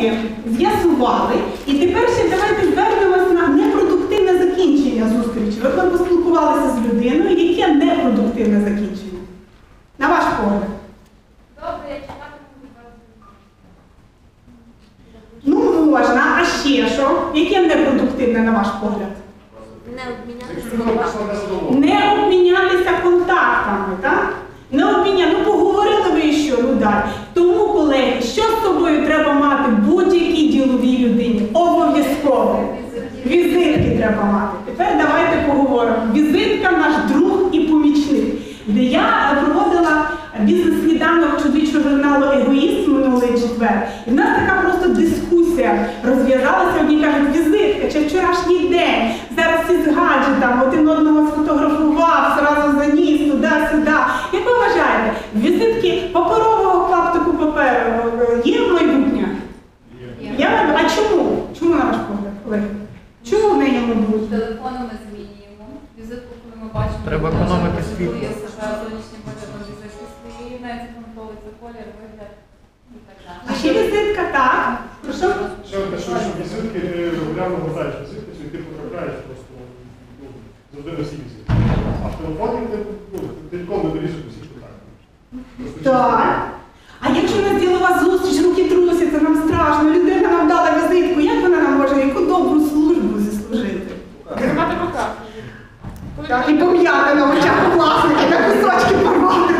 висновки з'ясували. І тепер ще давайте звернемось на непродуктивне закінчення зустрічі. От ми поспілкувалися з людиною, яке непродуктивне закінчення? На ваш погляд. Добре, я вас. Ну, можна, а ще що? Яке непродуктивне на ваш погляд? Ми. Не обмінятися контактами, так? Не обміня... Ну поговорили ви і що, ну далі. Тому, колеги, що з собою треба мати будь-якій діловій людині? Обов'язково. Візитки треба мати. Тепер давайте поговоримо. Візитка наш друг і помічник. Де я проводила бізнес-сніданок чоловічого журналу Егоїст минулий четвер. І в нас така просто дискусія розв'язалася. Одні кажуть, візитка чи вчорашній день. Зараз всі з гаджетами, один одного сфотографував, зразу заніс туди-сюди. Як ви вважаєте, візитки паперового клаптику паперу е, є в майбутнє? Я не- а чому? Чому на ваш погляд, колеги? Чому в неї не буде? Телефону ми змінюємо. Візитку, коли ми бачимо. Треба економити світло. себе зовнішнім виглядом візитки свої, навіть контролюється колір, вигляд і так А ще візитка, так. Прошу. Ще що що візитки ти регулярно гортаєш візитки, чи ти потрапляєш просто ну, завжди на всі візитки. А в телефоні ти ну, ти ніколи не вирішиш усіх питань. Так. А якщо у нас ділова зустріч, і пом'яти на очах власники, на кусочки порвати.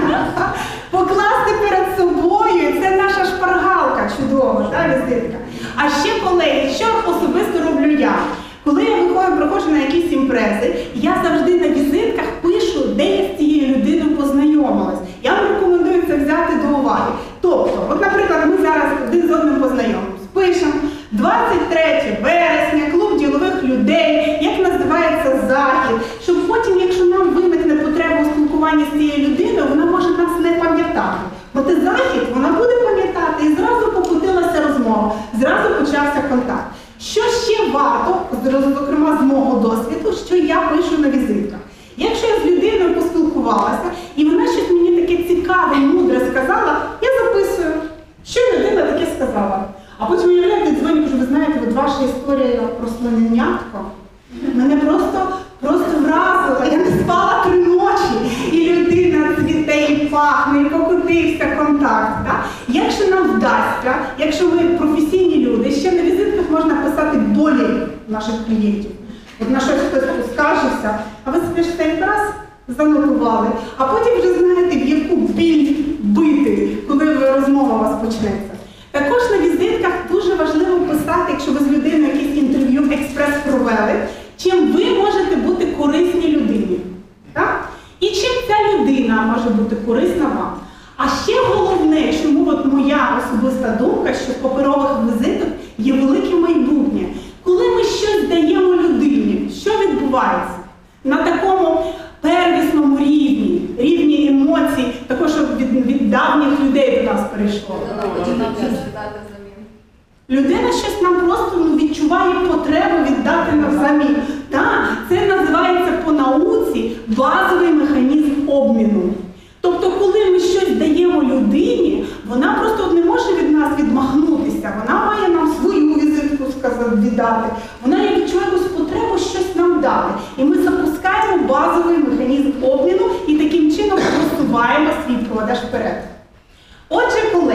Покласти перед собою, це наша шпаргалка чудова, та, візитка. А ще, колеги, що особисто роблю я? Коли я виходжу, проходжу на якісь імпрези, я завжди на візитках пишу, де я з цією людиною познайомилась. Я вам рекомендую це взяти до уваги. Тобто, от, наприклад, ми зараз один з одним познайомимось. Пишемо 23 вересня, клуб ділових людей, як називається захід, щоб потім, якщо нам виникне потреба у спілкуванні з цією людиною, вона може нас не пам'ятати. Проте захід вона буде пам'ятати і зразу покотилася розмова, зразу почався контакт. Що ще варто, з- зокрема з мого досвіду, що я пишу на візитках? Якщо я з людиною поспілкувалася і вона щось мені таке цікаве, мудре сказала, я записую, що людина таке сказала. А потім уявляєте, дзвоню, кажу, ви знаєте, от ваша історія про слоненятко мене просто, просто вразила. Я не спала три ночі, і людина цвіте, і пахне, і покотився контакт. Так? Якщо нам вдасться, якщо ми професійні люди, ще на візитках можна писати болі наших клієнтів. От на щось хтось поскаржився, а ви собі ж цей раз занотували, а потім вже знаєте, в яку біль бити, коли розмова у вас почнеться. Також на візитках дуже важливо писати, якщо ви з людиною якесь інтерв'ю експрес провели, чим ви можете бути корисні людині. Так? І чим ця людина може бути корисна вам. А ще головне, чому от моя особиста думка, що в паперових візитах є велике майбутнє. Коли ми щось даємо людині, що відбувається? На такому первісному рівні, рівні емоцій, також від, від давніх людей до нас перейшло. Людина щось взамін. Нам просто ну, відчуває потребу віддати навзамін. Так, це називається по науці базовий механізм обміну. Тобто, коли ми щось даємо людині, вона просто от не може від нас відмахнутися. Вона має нам свою візитку сказати, віддати. Вона як відчуває якусь потребу щось нам дати. І ми запускаємо базовий механізм обміну і таким чином просуваємо свій продаж вперед. Отже, колеги.